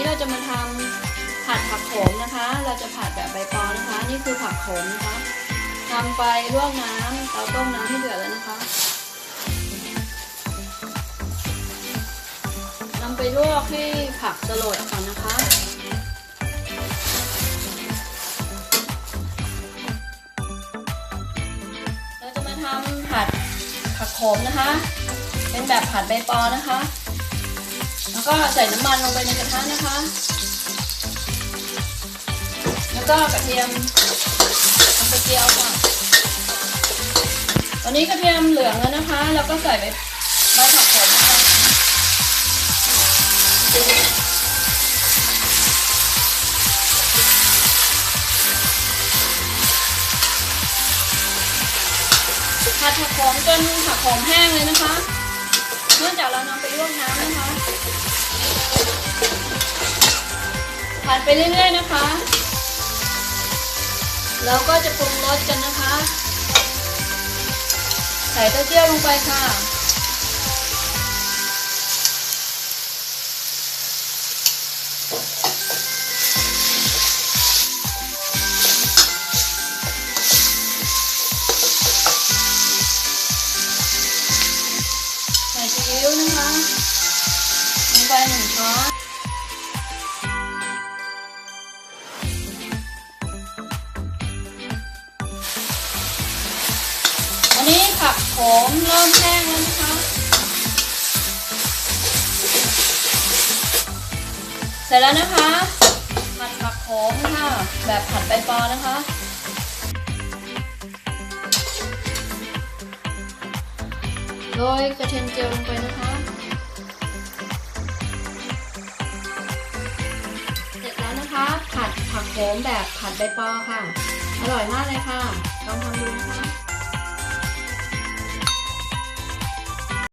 ี้เราจะมาทำผัดผักโขมนะคะ เราจะผัดแบบใบปอนะคะ นี่คือผักโขมนะคะทำไปลวกน้ำเราต้มน้ำให้เดือดแล้วนะคะนำไปลวกให้ผักสลดก่อนนะคะเราจะมาทำผัดผักโขมนะคะ เป็นแบบผัดใบปอนะคะ แล้วก็ใส่น้ำมันลงไปในกระทะนะคะ แล้วก็กระเทียมลงไปเจียวค่ะ ตอนนี้กระเทียมเหลืองแล้วนะคะ แล้วก็ใส่ใบใบผักโขมนะคะผัดผักโขมจนผักโขมแห้งเลยนะคะ เนื่องจากเรานำไปลวกน้ำ ดไปเรื่อยๆนะคะแล้วก็จะปรุงรสกันนะคะ ใส่เต้าเจี้ยวลงไปค่ะใส่ซีอิ๊วนะคะ นี้ผักโขมเริ่มแห้งแล้วนะคะ เสร็จแล้วนะคะผัดผักโขมค่ะ แบบผัดใบปอนะคะ โรยกระเทียมเจียวลงไปนะคะเสร็จแล้วนะคะผัดผักโขมแบบผัดใบปอค่ะ อร่อยมากเลยค่ะ ลองทำดูค่ะ